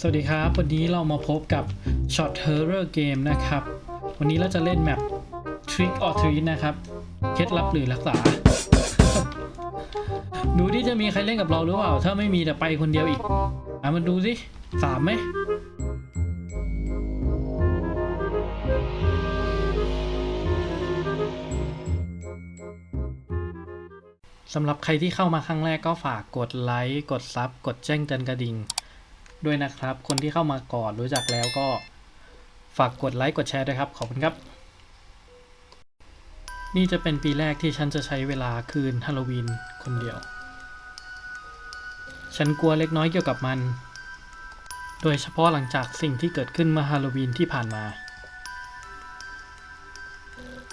สวัสดีครับ วันนี้เรามาพบกับ Shot Horror Game นะครับ วันนี้เราจะเล่นแมป Trick or Treat นะครับ เคล็ดลับหรือรักษา ดูที่จะมีใครเล่นกับเราหรือเปล่า ถ้าไม่มีแต่ไปคนเดียวอีกอะมาดูสิสามไหมสำหรับใครที่เข้ามาครั้งแรกก็ฝากกดไลค์ กดซับ กดแจ้งเตือนกระดิ่ง ด้วยนะครับ คนที่เข้ามาก่อนรู้จักแล้วก็ฝากกดไลค์กดแชร์ด้วยครับ ขอบคุณครับ นี่จะเป็นปีแรกที่ฉันจะใช้เวลาคืนฮาโลวีนคนเดียว ฉันกลัวเล็กน้อยเกี่ยวกับมัน โดยเฉพาะหลังจากสิ่งที่เกิดขึ้นเมื่อฮาโลวีนที่ผ่านมา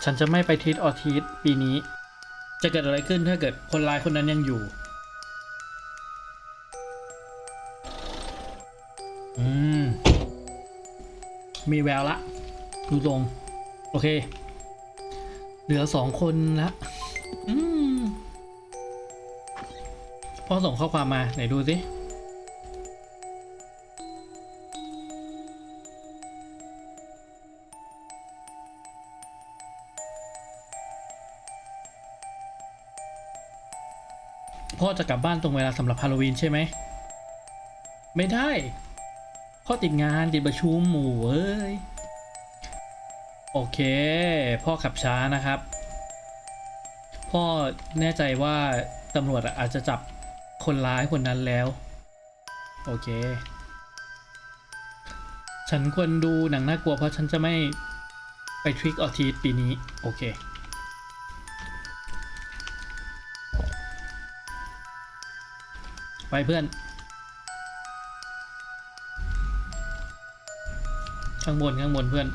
ฉันจะไม่ไปทิดออทีสปีนี้ จะเกิดอะไรขึ้นถ้าเกิดคนร้ายคนนั้นยังอยู่ อืม มีแววละ ดูตรง โอเค เหลือสองคนละอืมพ่อส่งข้อความมา ไหนดูสิพ่อจะกลับบ้านตรงเวลาสำหรับฮาโลวีนใช่ไหม ไม่ได้ พ่อติดงานติดประชุมหมู่เอ้ย โอเค พ่อขับช้านะครับ พ่อแน่ใจว่าตำรวจอาจจะจับคนร้ายคนนั้นแล้ว โอเค ฉันควรดูหนังน่ากลัวเพราะฉันจะไม่ไปทริกออทีปีนี้ โอเคไปเพื่อน ข้างบนข้างบนเพื่อน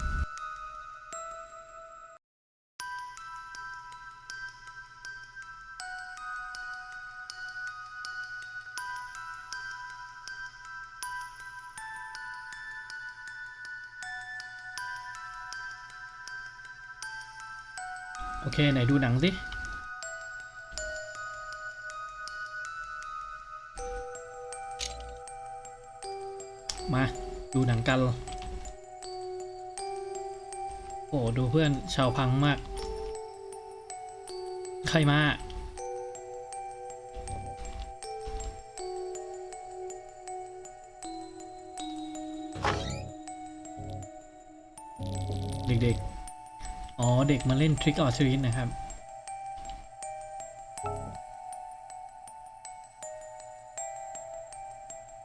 โอเค ไหนดูหนังสิมา ดูหนังกัน โอ้ดูเพื่อนชาวพังมาก ใครมาเด็กๆ อ๋อ เด็กมาเล่นทริกออทรีนนะครับ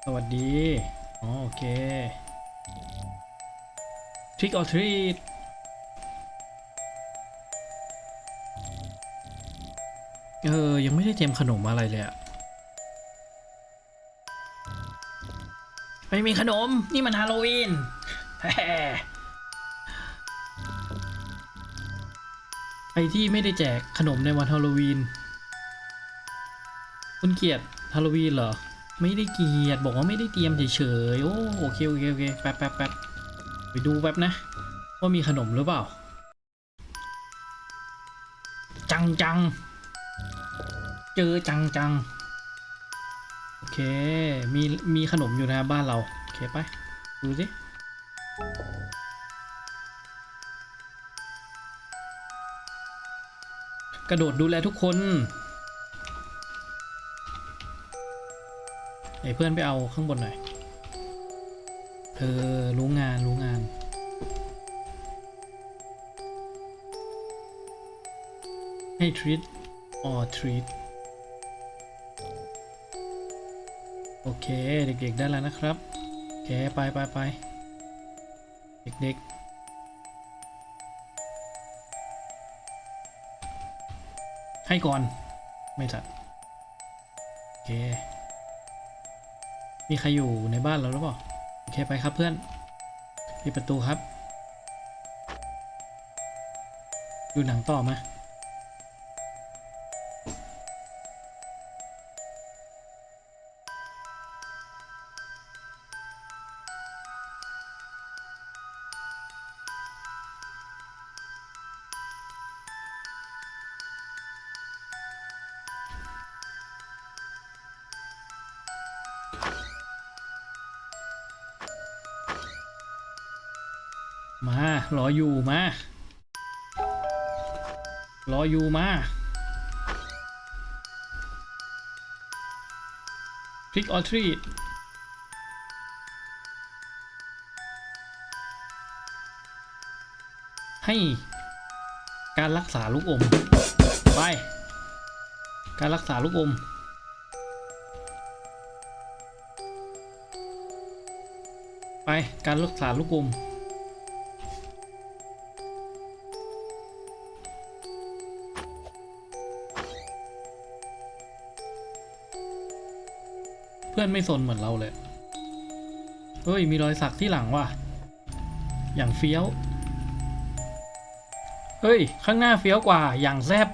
สวัสดี อ๋อ โอเค Trick or treat เออ ยังไม่ได้เตรียมขนมอะไรเลยอะไม่มีขนม นี่มันฮาโลวีนแฮ่ไอที่ไม่ได้แจกขนมในวันฮาโลวีน คุณเกลียดฮาโลวีนเหรอ ไม่ได้เกลียดบอกว่าไม่ได้เตรียมเฉยๆ โอ้โอเคโอเคโอเคแป๊บแป๊บแป๊บไปดูแป๊บนะ ว่ามีขนมหรือเปล่า จังจัง เจอจังจังโอเค มี มีขนมอยู่นะบ้านเรา โอเคไป ดูสิกระโดดดูแลทุกคนไอ้เพื่อนไปเอาข้างบนหน่อย เธอรู้งานรู้งาน ให้ treat or treat โอเคเด็กๆได้แล้วนะครับโอเคไปไปไปเด็กๆ ให้ก่อน ไม่จัดโอเค มีใครอยู่ในบ้านเราหรือเปล่าโอเคไปครับเพื่อนปิดประตูครับ ดูหนังต่อมามา ออยู่มา รออยู่มาทริกออทรีให้การรักษาลูกอม ไป การรักษาลูกอม ไป การรักษาลูกอม เพื่อนไม่สนเหมือนเราเลยเฮ้ย มีรอยสักที่หลังว่ะ อย่างเฟี้ยว เฮ้ย ข้างหน้าเฟี้ยวกว่า อย่างแซบ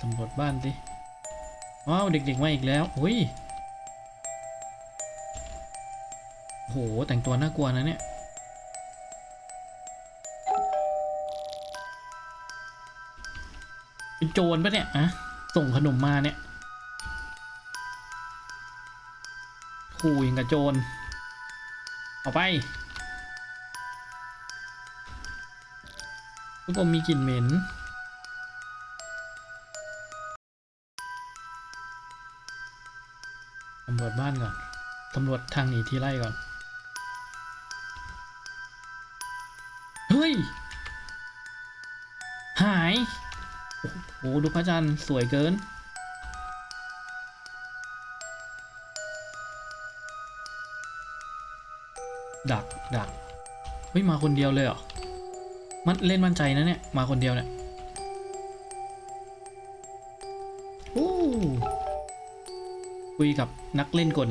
สำรวจบ้านสิว้าว เด็กๆมาอีกแล้วอุ้ยโห แต่งตัวน่ากลัวนะเนี่ย เป็นโจรปะเนี่ยอะส่งขนมมาเนี่ยขู่อยิงกับโจรเอาไปลูกอมมีกลิ่นเหม็น ตำรวจบ้านก่อน ตำรวจทางหนีที่ไล่ก่อน เฮ้ย หาย โอ้โหดูพระจันทร์สวยเกิน ดักดักเฮ้ยมาคนเดียวเลยเหรอ มันเล่นมั่นใจนะเนี่ย มาคนเดียวเนี่ยโอ้คุยกับนักเล่นกล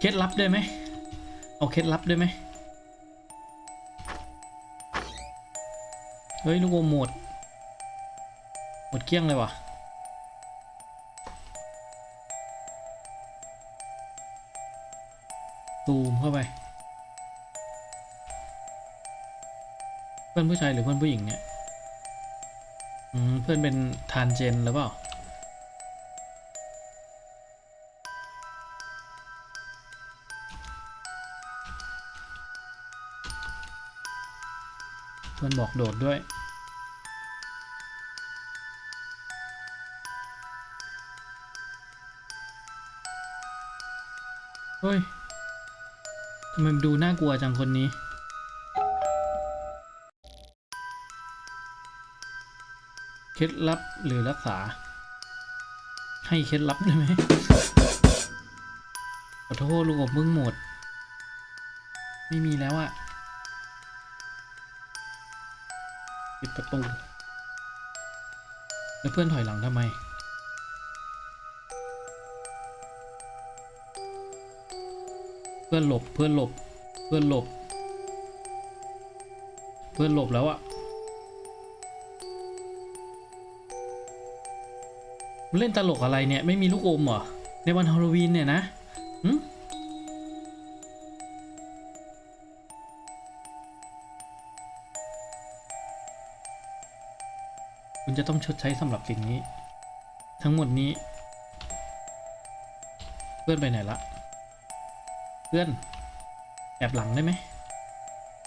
เคล็ดลับด้วยไหมเอาเคล็ดลับด้วยไหม เฮ้ยลูกโอมหมด หมดเกลี้ยงเลยว่ะตูมเข้าไป เพื่อนผู้ชายหรือเพื่อนผู้หญิงเนี่ยเพื่อนเป็นทานเจนหรือเปล่าเพื่อนบอกโดดด้วย เฮ้ยทำไมดูน่ากลัวจังคนนี้ เคล็ดลับหรือรักษา ให้เคล็ดลับได้ไหมขอโทษลูกอบมึงหมด ไม่มีแล้วอะปิดประตู แล้วเพื่อนถอยหลังทำไม พื่อนหลบเพื่อนหลบ เพื่อนหลบ เพื่อนหลบแล้วอะเล่นตลกอะไรเนี่ย ไม่มีลูกอมเหรอ ในวันฮาโลวีนเนี่ยนะหึคุณจะต้องชดใช้สำหรับสิ่งนี้ ทั้งหมดนี้ เพื่อนไปไหนละ พื่อนแอบหลังได้ไหม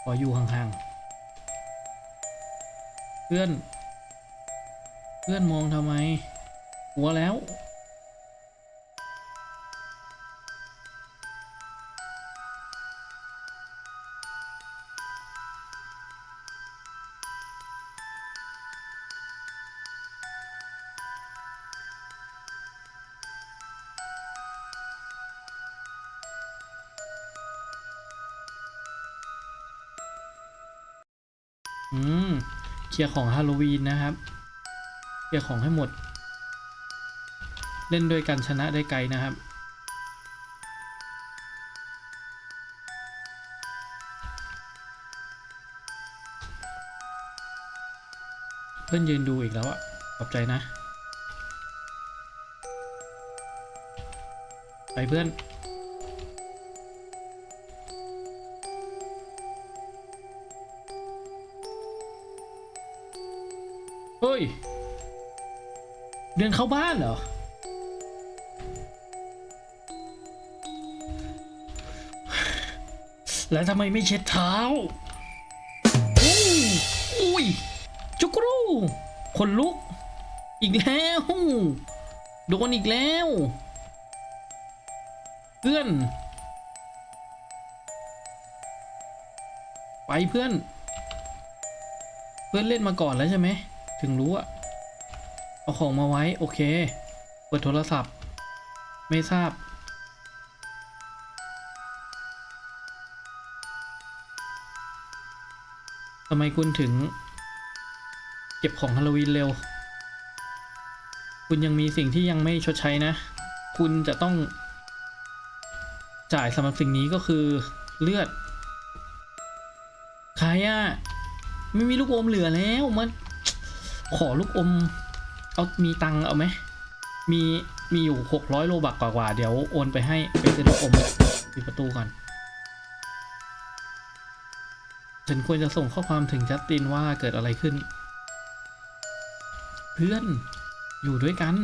ขออยู่ห่างๆ เพื่อน เพื่อนมองทำไม กลัวแล้ว อืม เคลียร์ของฮาโลวีนนะครับ เคลียร์ของให้หมด เล่นด้วยกันชนะได้ไกลนะครับ เพื่อนยืนดูอีกแล้วอะขอบใจนะ ไปเพื่อน ย เดินเข้าบ้านเหรอ แล้วทำไมไม่เช็ดเท้าอู้อุ้ยจุกรูคนลุก อีกแล้ว โดนอีกแล้ว เพื่อน ไปเพื่อน เพื่อนเล่นมาก่อนแล้วใช่ไหม ถึงรู้อะเอาของมาไว้ โอเค เปิดโทรศัพท์ ไม่ทราบ ทำไมคุณถึง เก็บของฮาโลวีนเร็ว คุณยังมีสิ่งที่ยังไม่ชดใช้นะ คุณจะต้อง จ่ายสำหรับสิ่งนี้ก็คือเลือด ใครอะไม่มีลูกอมเหลือแล้วมา ขอลูกอม เอามีตังเอาไหม มีมีอยู่หกร้อยโลบักกว่าๆเดี๋ยวโอนไปให้ไปซื้อลูกอมปิดประตูก่อนฉันควรจะส่งข้อความถึงจัสตินว่าเกิดอะไรขึ้น เพื่อนอยู่ด้วยกัน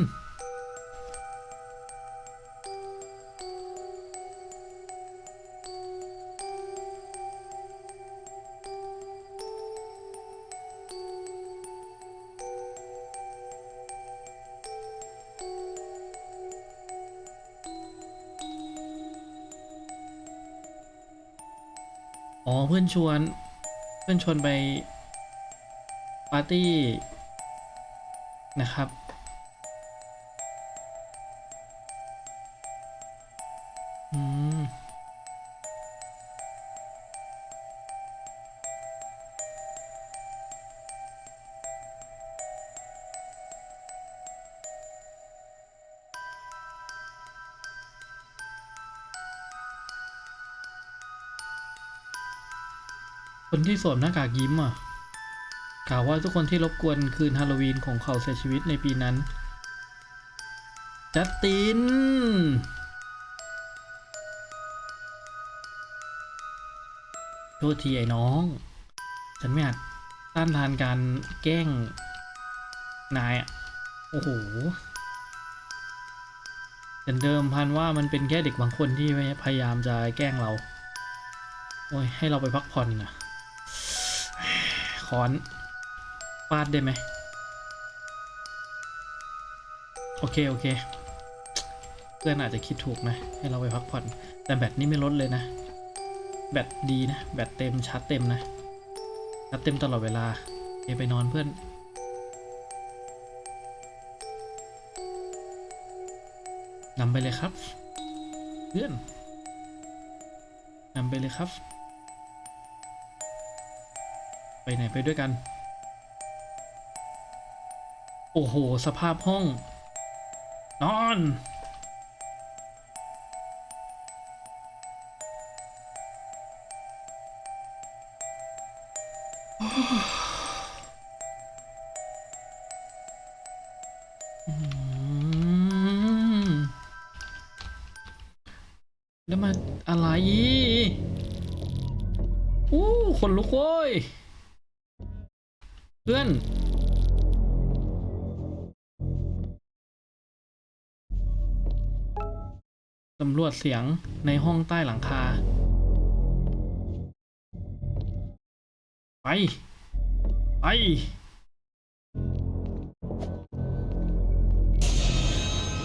พื่อนชวน เพื่อนชวนไปปาร์ตี้นะครับ ที่สวมหน้ากากยิ้มอะกล่าวว่าทุกคนที่รบกวนคืนฮาโลวีนของเขาเสียชีวิตในปีนั้น จัสติน โทษทีไอ้น้อง ฉันไม่อาจต้านทานการแกล้ง นายอะ โอ้โหฉันเดิมพันว่ามันเป็นแค่เด็กบางคนที่พยายามจะแกล้งเรา โอ้ย ให้เราไปพักผ่อนนะ ค้อนฟาดได้ไหมโอเค โอเค เพื่อนอาจจะคิดถูกนะ ให้เราไปพักผ่อน แต่แบตนี่ไม่ลดเลยนะ แบตดีนะ แบตเต็มชาร์จเต็มนะชาร์จเต็มตลอดเวลาโอไปนอนเพื่อนนำไปเลยครับ เพื่อนนำไปเลยครับ ไปไหนไปด้วยกัน โอ้โห สภาพห้อง นอน สำรวจเสียงในห้องใต้หลังคา ไป ไป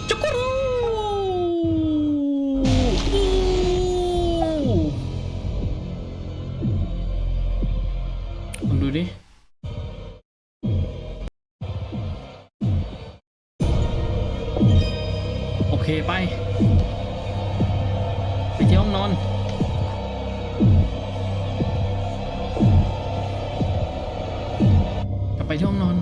จุกรูลองดูดิโอเคไป นอน กลับไปที่ห้องนอน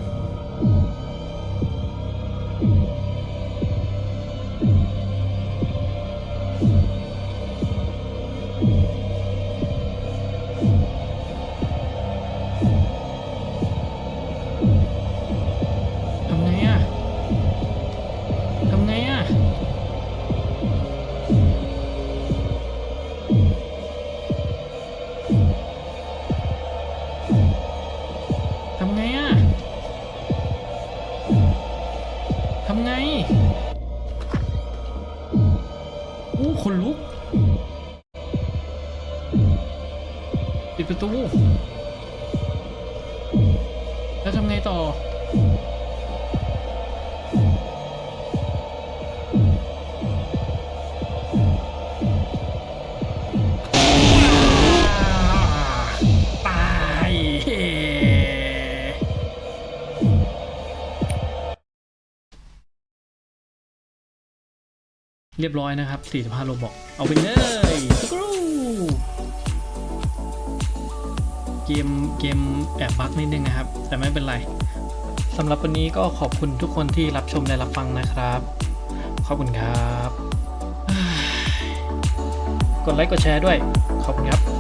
ประตู แล้วทำไงต่อ ตายเรียบร้อยนะครับ 45โลบอก เอาไปเลย เกมเกมแอบบั๊กนิดนึงนะครับ แต่ไม่เป็นไรสำหรับวันนี้ก็ขอบคุณทุกคนที่รับชมและรับฟังนะครับ ขอบคุณครับ กดไลค์กดแชร์ด้วย ขอบคุณครับ